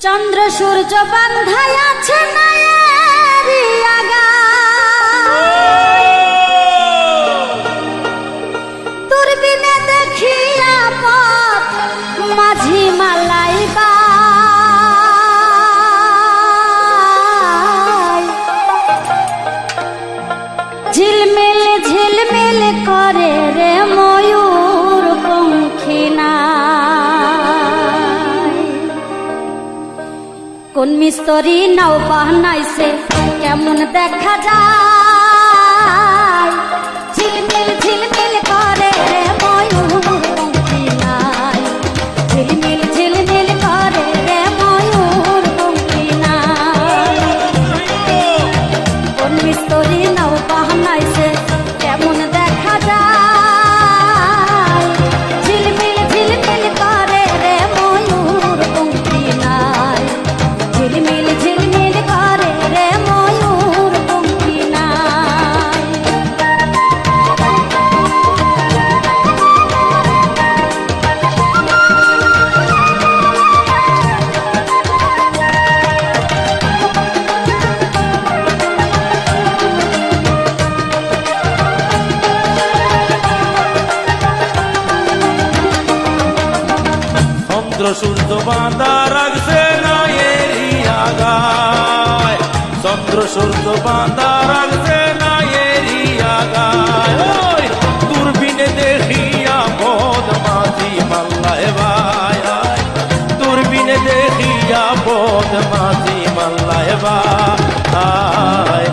চন্দ্র সূর্য বান্ধাই আছে দূরবীনে দেখিয়া পথ মাঝি মালাই ঝিলমিল ঝিলমিল করে রে ময়ূর কোন মিস্তরি নাও বাহনাইছে কেমন দেখা যায়? ঝিলমিল ঝিলমিল করে রে করে ময়ূর মিস্তরি নাও চন্দ্র সূর্য বাঁধা রাখছে না বাঁধা রাখছে না এরিয়া গায় দূরবীনে দেখিয়া পদ মাঝি মাল্লায় ভাই। দূরবীনে দেখিয়া পদ মাল্লায় ভাই